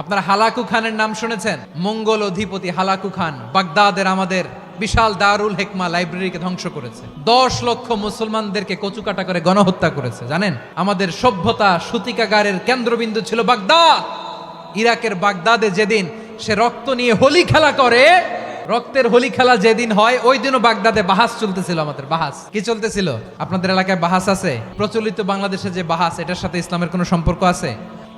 আপনারা হালাকু খানের নাম শুনেছেন? মঙ্গল অধিপতি হালাকু খান বাগদাদের আমাদের বিশাল দারুল হেকমা লাইব্রেরিকে ধ্বংস করেছে। দশ লক্ষ মুসলমানদেরকে কচুকাটা করে গণহত্যা করেছে, জানেন? আমাদের সভ্যতা সূতিকাগারের কেন্দ্রবিন্দু ছিল বাগদাদ। ইরাকের বাগদাদে যেদিন সে রক্ত নিয়ে হোলি খেলা করে, রক্তের হোলি খেলা যেদিন হয়, ওই দিনও বাগদাদে বাহাস চলতেছিল আমাদের, বাহাস। কি চলতেছিল? আপনাদের এলাকায় বাহাস আছে? প্রচলিত বাংলাদেশে যে বাহাস, এটার সাথে ইসলামের কোনো সম্পর্ক আছে?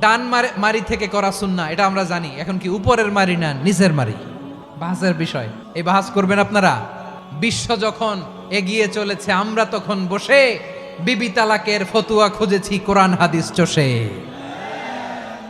ডান মারে- থেকে করা সুন্না, এটা আমরা জানি। এখন কি উপরের মারি না নিচের মারি? বাহাসের বিষয়। এই বাহাস করবেন আপনারা? বিশ্ব যখন এগিয়ে চলেছে, আমরা তখন বসে বিবি তালাকের ফতুয়া খুঁজেছি, কোরআন হাদিস চষে।